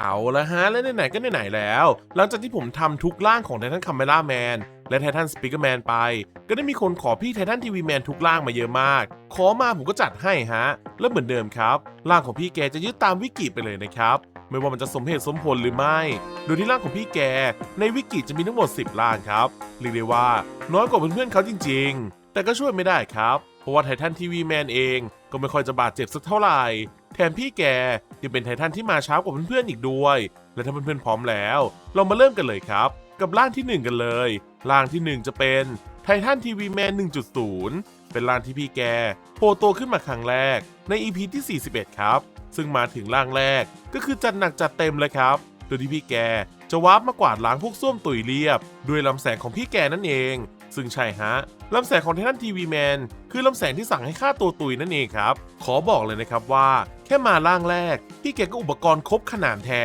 เอาละฮะ และไหนๆก็ไหนๆแล้ว หลังจากที่ผมทำทุกร่างของไททันคัมเมล่าแมนและไททันสปีกเกอร์แมนไป ก็ได้มีคนขอพี่ไททันทีวีแมนทุกร่างมาเยอะมาก ขอมาผมก็จัดให้ฮะ แล้วเหมือนเดิมครับ ร่างของพี่แกจะยึดตามวิกิไปเลยนะครับ ไม่ว่ามันจะสมเหตุสมผลหรือไม่ โดยที่ร่างของพี่แก ในวิกิจะมีทั้งหมด 10ร่างครับเรียกได้ว่าน้อยกว่าเพื่อนๆเขาจริง ๆ แต่ก็ช่วยไม่ได้ครับ เพราะว่าไททันทีวีแมนเองก็ไม่ค่อยจะบาดเจ็บสักเท่าไหร่ แถมพี่แกยังเป็นไททันที่มาเช้ากว่าเพื่อนๆอีกด้วย และถ้าเพื่อนๆพร้อมแล้ว เรามาเริ่มกันเลยครับ กับร่างที่ 1 กันเลยร่างที่ 1 จะเป็นไททันทีวีแมน1.0 เป็นร่างที่พี่แกโผล่ตัวขึ้นมาครั้งแรกใน EP ที่ 41 ครับ ซึ่งมาถึงร่างแรกก็คือจัดหนักจัดเต็มเลยครับโดยที่พี่แกจะวาร์ปมากวาดล้างพวกส้วมตุยเรียบ ด้วยลำแสงของพี่แกนั่นเอง ซึ่งใช่ฮะลำแสงของไททันทีวีแมนคือลำแสงที่สั่งให้ฆ่าตัวตุยนั่นเองครับ ขอบอกเลยนะครับว่า แค่มาร่างแรก พี่แกก็อุปกรณ์ครบขนาดแท้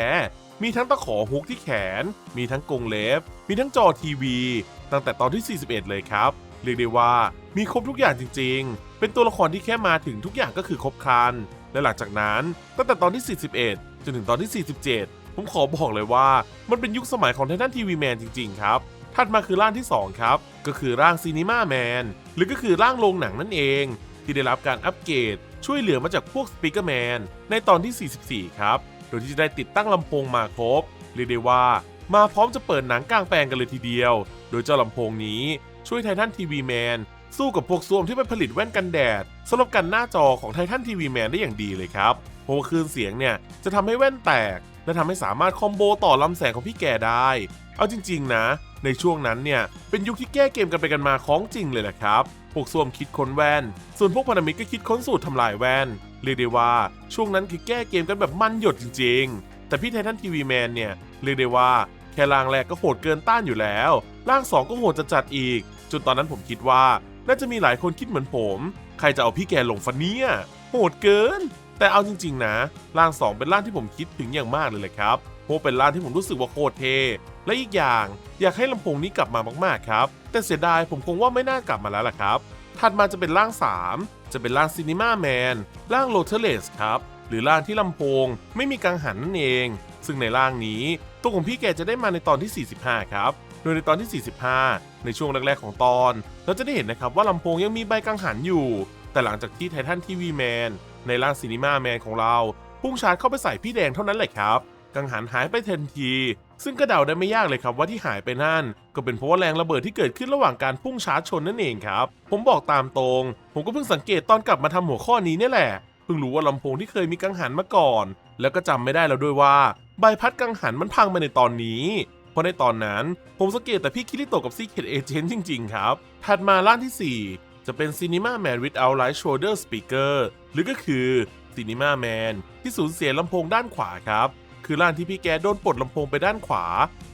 มีทั้งตะขอฮุกที่แขน มีทั้งกรงเล็บ มีทั้งจอทีวี ตั้งแต่ตอนที่ 41 เลยครับ เรียกได้ว่ามีครบทุกอย่างจริง ๆ เป็นตัวละครที่แค่มาถึงทุกอย่างก็คือครบครัน และหลังจากนั้นตั้งแต่ตอนที่ 41 จนถึงตอนที่ 47 ผมขอบอกเลยว่ามันเป็นยุคสมัยของไททันทีวีแมนจริง ๆ ครับ ถัดมาคือร่างที่ 2 ครับ ก็คือร่างซีนิมาแมนหรือก็คือร่างโรงหนังนั่นเอง ที่ได้รับการอัปเกรดช่วยเหลือมาจากพวกสปีกเกอร์แมนในตอนที่ 44 ครับ โดยที่จะได้ติดตั้งลำโพงมาครบ เรียกได้ว่า มาพร้อมจะเปิดหนังกลางแปลงกันเลยทีเดียว โดยเจ้าลำโพงนี้ช่วยไททันทีวีแมนสู้กับพวกซ่วมที่ไปผลิตแว่นกันแดดสำหรับกันหน้าจอของไททันทีวีแมนได้อย่างดีเลยครับเพราะว่าคลื่นเสียงเนี่ยจะทำให้แว่นแตก และทำให้สามารถคอมโบต่อลำแสงของพี่แกได้ เอาจริง ๆ นะ ในช่วงนั้นเนี่ย เป็นยุคที่แก้เกมกันไปกันมาของจริงเลยแหละครับ พวกส้วมคิดค้นแว่นส่วนพวกพันธมิตรก็คิดค้นสูตรทำลายแว่นเรียกได้ว่าช่วงนั้นคือแก้เกมกันแบบมันหยดจริง ๆ แต่พี่ไททันทีวีแมนเนี่ย เรียกได้ว่าแค่ร่างแรกก็โหดเกินต้านอยู่แล้ว ร่างสองก็โหดจะจัดอีก จนตอนนั้นผมคิดว่าน่าจะมีหลายคนคิดเหมือนผม ใครจะเอาพี่แกลงฟันเนี่ย โหดเกิน แต่เอาจริง ๆ นะ ร่าง 2 เป็นร่างที่ผมคิดถึงอย่างมากเลยแหละครับเพราะเป็นร่างที่ผมรู้สึกว่าโคตรเท และอีกอย่างอยากให้ลำโพงนี้กลับมามากๆครับ แต่เสียดายผมคงว่าไม่น่ากลับมาแล้วล่ะครับ ถัดมาจะเป็นร่าง 3 จะเป็นร่างซีนิมาแมนร่างโ o เทเลสครับ หรือร่างที่ลำโพงไม่มีกังหันนั่นเอง ซึ่งในร่างนี้ตัวของพี่แกจะได้มาในตอนที่ 45 ครับ โดยในตอนที่ 45 ในช่วงแรกๆของตอน เราจะได้เห็นนะครับว่าลำโพงยังมีใบกังหันอยู่ แต่หลังจากที่ไททันทีวีแมนในร่างซีนิมาแมนของเราพุ่งชาร์จเข้าไปใส่พี่แดงเท่านั้นแหละครับ กังหันหายไปทันที ซึ่งก็เดาได้ไม่ยากเลยครับว่าที่หายไปนั่น ก็เป็นเพราะว่าแรงระเบิดที่เกิดขึ้นระหว่างการพุ่งชาร์จชนนั่นเองครับ ผมบอกตามตรง ผมก็เพิ่งสังเกตตอนกลับมาทำหัวข้อนี้นี่แหละเพิ่งรู้ว่าลำโพงที่เคยมีกังหันมาก่อน แล้วก็จำไม่ได้แล้วด้วยว่าใบพัดกังหันมันพังไปในตอนนี้เพราะในตอนนั้น ผมสังเกตแต่พี่คิริโตกับซีเค t เอเจนต์จริง ๆ ครับ ถัดมาร่างที่ 4 จะเป็น Cinema Man without right shoulder speaker หรือก็คือ Cinema Man ที่สูญเสียลำโพงด้านขวาครับ คือร่างที่พี่แกโดนปลดลำโพงไปด้านขวา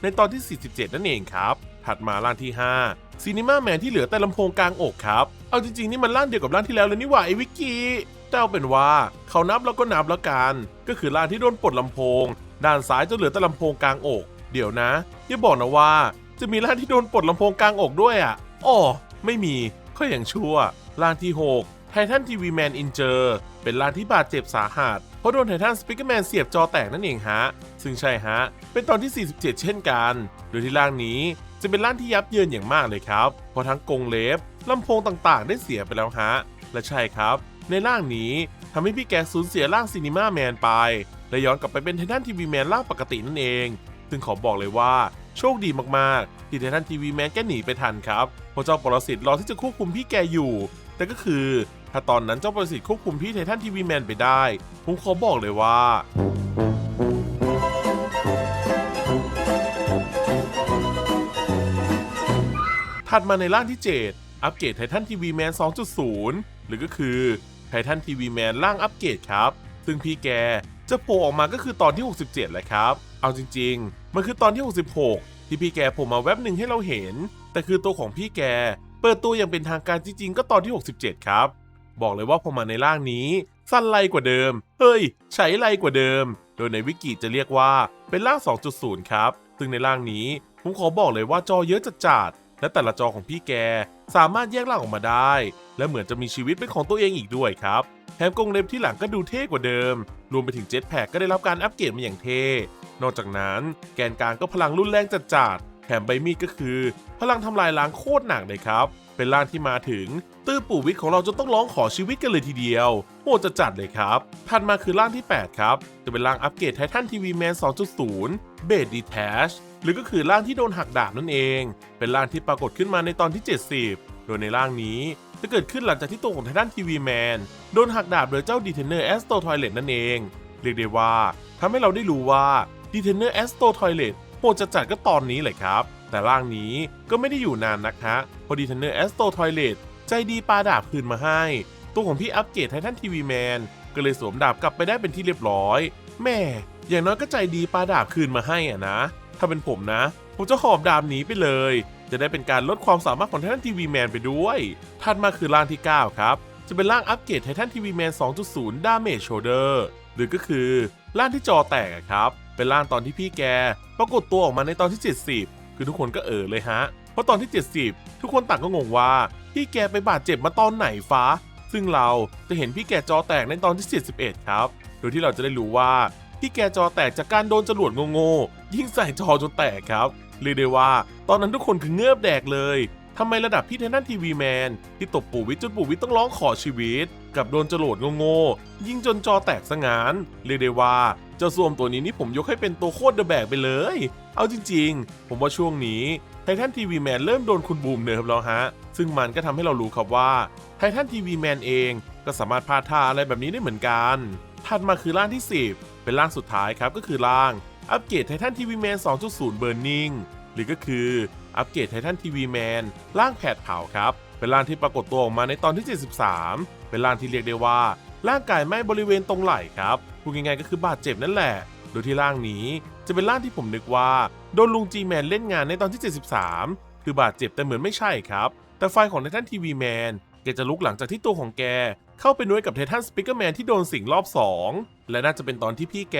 ในตอนที่ 47 นั่นเองครับ ถัดมาร่างที่5 Cinema Man ที่เหลือแต่ลำโพงกลางอกครับ เอาจริงๆนี่มันร่างเดียวกับร่างที่แล้วเลยนี่หว่าไอวิกกี้แต่เอาเป็นว่าเขานับแล้วก็นับแล้วกัน ก็คือร่างที่โดนปลดลำโพง ด้านซ้ายจะเหลือแต่ลำโพงกลางอก เดี๋ยวนะอย่าบอกนะว่า จะมีร่างที่โดนปลดลำโพงกลางอกด้วยอะอ๋อไม่มีก็อย่างชั่วร่างที่ 6ไททันทีวีแมนอินเจอร์เป็นร่างที่บาดเจ็บสาหัส เพราะโดนไททันสปิเกอร์แมนเสียบจอแตกนั่นเองฮะ ซึ่งใช่ฮะ เป็นตอนที่ 47 เช่นกัน โดยที่ร่างนี้จะเป็นร่างที่ยับเยินอย่างมากเลยครับ เพราะทั้งกรงเล็บลำโพงต่างๆ ได้เสียไปแล้วฮะ และใช่ครับ ในร่างนี้ทำให้พี่แกสูญเสียร่างซีนิมาแมนไป และย้อนกลับไปเป็นไททันทีวีแมนร่างปกตินั่นเอง ซึ่งขอบอกเลยว่าโชคดีมากๆ ที่ไททันทีวีแมนแกหนีไปทันครับ เพราะเจ้าปรสิตรอที่จะควบคุมพี่แกอยู่ แต่ก็คือ ถ้าตอนนั้นเจ้าประสิตควบคุมพี่ไททันทีวีแมนไปได้ ผมขอบอกเลยว่า ถัดมาในร่างที่ 7 อัปเกรดไททันทีวีแมน2.0 หรือก็คือไททันทีวีแมนร่างอัปเกรดครับ ซึ่งพี่แกจะโผล่ออกมาก็คือตอนที่ 67แหละครับ เอาจริง ๆ มันคือตอนที่ 66 ที่พี่แกโผล่มาแว็บหนึ่งให้เราเห็น แต่คือตัวของพี่แก เปิดตัวอย่างเป็นทางการจริง ๆ ก็ตอนที่ 67 ครับ บอกเลยว่าพอมาในร่างนี้ สั้นไลกว่าเดิม เฮ้ย ใช้ไลกว่าเดิม โดยในวิกิจะเรียกว่าเป็นร่าง 2.0 ครับ ซึ่งในร่างนี้ผมขอบอกเลยว่าจอเยอะจัดๆและแต่ละจอของพี่แกสามารถแยกร่างออกมาได้ และเหมือนจะมีชีวิตเป็นของตัวเองอีกด้วยครับแถมกรงเล็บที่หลังก็ดูเท่กว่าเดิม รวมไปถึงเจ็ตแพคก็ได้รับการอัปเกรดมาอย่างเท่ นอกจากนั้นแกนกลางก็พลังรุนแรงจัดๆแถมใบมีดก็คือ พลังทำลายล้างโคตรหนักเลยครับ เป็นร่างที่มาถึง ตื้อปู่วิทย์ของเราจนต้องร้องขอชีวิตกันเลยทีเดียว โหดจะจัดเลยครับถัดมาคือร่างที่ 8 ครับ จะเป็นร่างอัปเกรดไททันทีวีแมน 2.0 เบดดีแทชหรือก็คือร่างที่โดนหักดาบนั่นเอง เป็นร่างที่ปรากฏขึ้นมาในตอนที่ 70 โดยในร่างนี้จะเกิดขึ้นหลังจากที่ตัวของไททันทีวีแมนโดนหักดาบโดยเจ้าดีเทนเนอร์แอสโตทอยเลตนั่นเอง เรียกได้ว่าทำให้เราได้รู้ว่าดีเทนเนอร์แอสโตทอยเลต โหดจะจัดก็ตอนนี้เลยครับ แต่ร่างนี้ก็ไม่ได้อยู่นานนักฮะพอดีเทนเนอร์แอสโตทอยเลตใจดีปาดาบคืนมาให้ ตัวของพี่อัปเกรดไททันทีวีแมนก็เลยสวมดาบกลับไปได้เป็นที่เรียบร้อย แม่ อย่างน้อยก็ใจดีปาดาบคืนมาให้อะนะ ถ้าเป็นผมนะ ผมจะหอบดาบหนีไปเลย จะได้เป็นการลดความสามารถของไททันทีวีแมนไปด้วย ถัดมาคือร่างที่ 9 ครับ จะเป็นร่างอัปเกรดไททันทีวีแมน2.0 Damage Shoulder หรือก็คือร่างที่จอแตกครับ เป็นร่างตอนที่พี่แกปรากฏตัวออกมาในตอนที่ 70 คือทุกคนก็เออเลยฮะ เพราะตอนที่ 70 ทุกคนต่างก็งงว่าพี่แกไปบาดเจ็บมาตอนไหนฟ้า ซึ่งเราจะเห็นพี่แกจอแตกในตอนที่ 71 ครับ โดยที่เราจะได้รู้ว่าพี่แกจอแตกจากการโดนจรวดโง่ๆยิงใส่จอจนแตกครับเรียกได้ว่า ตอนนั้นทุกคนคือเงือบแดกเลย ทำไมระดับพี่เทนนันทีวีแมนที่ตบปู่วิทจนปู่วิทต้องร้องขอชีวิต กับโดนจรวดโง่ๆยิงจนจอแตกซะงานเรียกได้ว่าเจ้าส้วมตัวนี้นี่ผมยกให้เป็นตัวโคตรเดอะแบกไปเลย เอาจริงๆ ผมว่าช่วงนี้ไททันทีวีแมนเริ่มโดนคุณบูมเนิร์ฟแล้วฮะ ซึ่งมันก็ทำให้เรารู้ครับว่าไททันทีวีแมนเองก็สามารถพาดท่าอะไรแบบนี้ได้เหมือนกัน ถัดมาคือร่างที่ 10 เป็นร่างสุดท้ายครับก็คือร่างอัปเกรดไททันทีวีแมน2.0 Burning หรือก็คือ อัปเกรดไททันทีวีแมนร่างแผดเผาครับ เป็นร่างที่ปรากฏตัวออกมาในตอนที่ 73 เป็นร่างที่เรียกได้ว่า ร่างกายไม้บริเวณตรงไหล่ครับพูดง่ายๆก็คือบาดเจ็บนั่นแหละ โดยที่ร่างนี้จะเป็นร่างที่ผมนึกว่า โดนลุงจีแมนเล่นงานในตอนที่ 73 คือบาดเจ็บแต่เหมือนไม่ใช่ครับ แต่ไฟของไททันทีวีแมนแกจะลุกหลังจากที่ตัวของแก เข้าไปนุ้ยกับไททันสปิเกอร์แมนที่โดนสิงรอบ 2 และน่าจะเป็นตอนที่พี่แก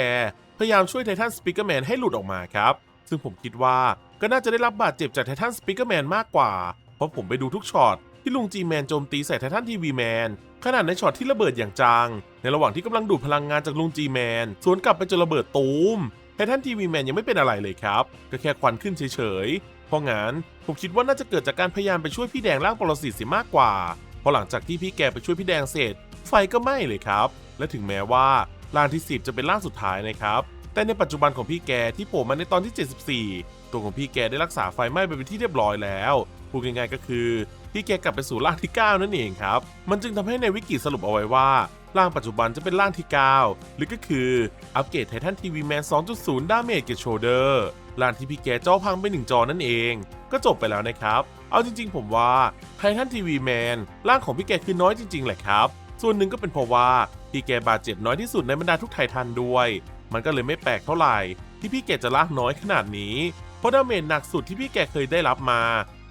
พยายามช่วยไททันสปิเกอร์แมนให้หลุดออกมาครับ ซึ่งผมคิดว่า ก็น่าจะได้รับบาดเจ็บจากไททันสปิเกอร์แมนมากกว่า เพราะผมไปดูทุกช็อตที่ลุงจีแมนโจมตีใส่ไททันทีวีแมนขนาดในช็อตที่ระเบิดอย่างจัง ในระหว่างที่กำลังดูดพลังงานจากลุงจีแมนสวนกลับไปจนระเบิดตูมไททันทีวีแมนยังไม่เป็นอะไรเลยครับ ก็แค่ควันขึ้นเฉยๆ เพราะงั้นผมคิดว่าน่าจะเกิดจากการพยายามไปช่วยพี่แดงร่างปรสิตเสียมากกว่า เพราะหลังจากที่พี่แกไปช่วยพี่แดงเสร็จ ไฟก็ไหม้เลยครับ และถึงแม้ว่าร่างที่ 10 จะเป็นร่างสุดท้ายนะครับ แต่ในปัจจุบันของพี่แกที่โผล่มาในตอนที่ 74 ตัวของพี่แกได้รักษาไฟไหม้ไปเป็นที่เรียบร้อยแล้วพูดง่ายๆก็คือ พี่แกกลับไปสู่ร่างที่ 9 นั่นเองครับ มันจึงทำให้ในวิกิสรุปเอาไว้ว่าร่างปัจจุบันจะเป็นร่างที่ 9 หรือก็คืออัปเกรดไททันทีวีแมน 2.0 ดาเมจเกตโชเดอร์ร่างที่พี่แกจ้อพังไปหนึ่งจอนั่นเอง ก็จบไปแล้วนะครับ เอาจริงๆ ผมว่าไททันทีวีแมนร่างของพี่แกคือน้อยจริงๆแหละครับ ส่วนหนึ่งก็เป็นเพราะว่าพี่แกบาดเจ็บน้อยที่สุดในบรรดาทุกไททันด้วย มันก็เลยไม่แปลกเท่าไหร่ที่พี่แกจะลากน้อยขนาดนี้ เพราะดาเมจหนักสุดที่พี่แกเคยได้รับมา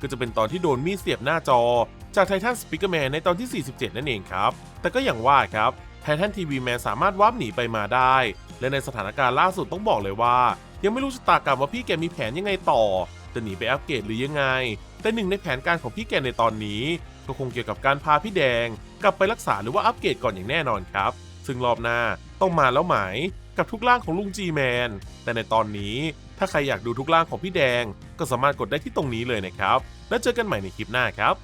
ก็จะเป็นตอนที่โดนมีดเสียบหน้าจอ จากไททันสปิเกอร์แมนในตอนที่ 47 นั่นเองครับ แต่ก็อย่างว่าครับไททันทีวีแมนสามารถวาร์ปหนีไปมาได้ และในสถานการณ์ล่าสุดต้องบอกเลยว่า ยังไม่รู้ชะตากรรมว่าพี่แกมีแผนยังไงต่อ จะหนีไปอัปเกรดหรือยังไง แต่หนึ่งในแผนการของพี่แกในตอนนี้ ก็คงเกี่ยวกับการพาพี่แดง กลับไปรักษาหรือว่าอัปเกรดก่อนอย่างแน่นอนครับ ซึ่งรอบหน้าต้องมาแล้วไหม กับทุกร่างของลุงจีแมน แต่ในตอนนี้ถ้าใครอยากดูทุกร่างของพี่แดง ก็สามารถกดได้ที่ตรงนี้เลยนะครับ แล้วเจอกันใหม่ในคลิปหน้าครับ